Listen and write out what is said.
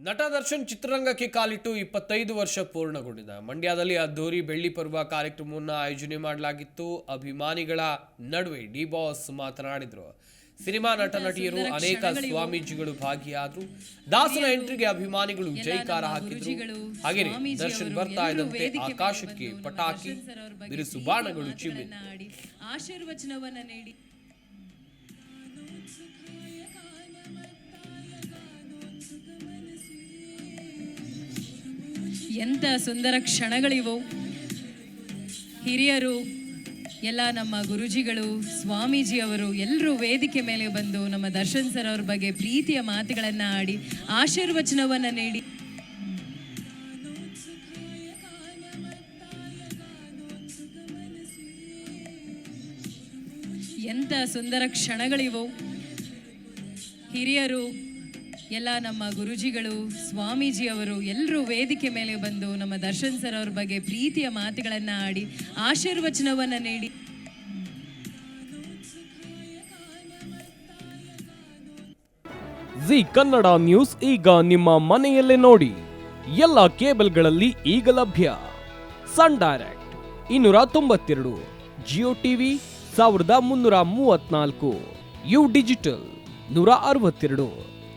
ನಟ ದರ್ಶನ್ ಚಿತ್ರರಂಗಕ್ಕೆ ಕಾಲಿಟ್ಟು ಇಪ್ಪತ್ತೈದು ವರ್ಷ ಪೂರ್ಣಗೊಂಡಿದೆ. ಮಂಡ್ಯದಲ್ಲಿ ಅದ್ದೂರಿ ಬೆಳ್ಳಿ ಪರ್ವ ಕಾರ್ಯಕ್ರಮವನ್ನು ಆಯೋಜನೆ ಮಾಡಲಾಗಿತ್ತು. ಅಭಿಮಾನಿಗಳ ನಡುವೆ ಡಿ ಬಾಸ್ ಮಾತನಾಡಿದ್ರು. ಸಿನಿಮಾ ನಟ ನಟಿಯರು ಅನೇಕ ಸ್ವಾಮೀಜಿಗಳು ಭಾಗಿಯಾದ್ರು. ದಾಸನ ಎಂಟ್ರಿಗೆ ಅಭಿಮಾನಿಗಳು ಜೈಕಾರ ಹಾಕಿದ್ರು. ಹಾಗೆಯೇ ದರ್ಶನ್ ಬರ್ತಾ ಇದ್ದಂತೆ ಆಕಾಶಕ್ಕೆ ಪಟಾಕಿ ಬಿರುಸು ಬಾಣಗಳು ಚಿಮ್ಮಿ ಆಶೀರ್ವಚನವನ್ನ ನೀಡಿ. ಎಂತ ಸುಂದರ ಕ್ಷಣಗಳಿವು. ಹಿರಿಯರು, ಎಲ್ಲ ನಮ್ಮ ಗುರುಜಿಗಳು, ಸ್ವಾಮೀಜಿಯವರು ಎಲ್ಲರೂ ವೇದಿಕೆ ಮೇಲೆ ಬಂದು ನಮ್ಮ ದರ್ಶನ್ ಸರ್ ಅವ್ರ ಬಗ್ಗೆ ಪ್ರೀತಿಯ ಮಾತುಗಳನ್ನು ಆಡಿ ಆಶೀರ್ವಚನವನ್ನ ನೀಡಿ. ಎಂತ ಸುಂದರ ಕ್ಷಣಗಳಿವು. ಹಿರಿಯರು ಎಲ್ಲ ನಮ್ಮ ಗುರುಜಿಗಳು, ಸ್ವಾಮೀಜಿಯವರು ಎಲ್ಲರೂ ವೇದಿಕೆ ಮೇಲೆ ಬಂದು ನಮ್ಮ ದರ್ಶನ್ ಸರ್ ಅವ್ರ ಬಗ್ಗೆ ಪ್ರೀತಿಯ ಮಾತುಗಳನ್ನು ಆಡಿ, ಆಶೀರ್ವಚನವನ್ನು ನೀಡಿ. ಜಿ ಕನ್ನಡ ನ್ಯೂಸ್ ಈಗ ನಿಮ್ಮ ಮನೆಯಲ್ಲೇ ನೋಡಿ. ಎಲ್ಲ ಕೇಬಲ್ಗಳಲ್ಲಿ ಈಗ ಲಭ್ಯ. ಸನ್ ಡೈರೆಕ್ಟ್ ಇನ್ನೂರ ತೊಂಬತ್ತೆರಡು, ಜಿಯೋ ಟಿವಿ ಸಾವಿರದ ಮುನ್ನೂರ ಮೂವತ್ನಾಲ್ಕು ಯು ಡಿಜಿಟಲ್ ನೂರ ಅರವತ್ತೆರಡು.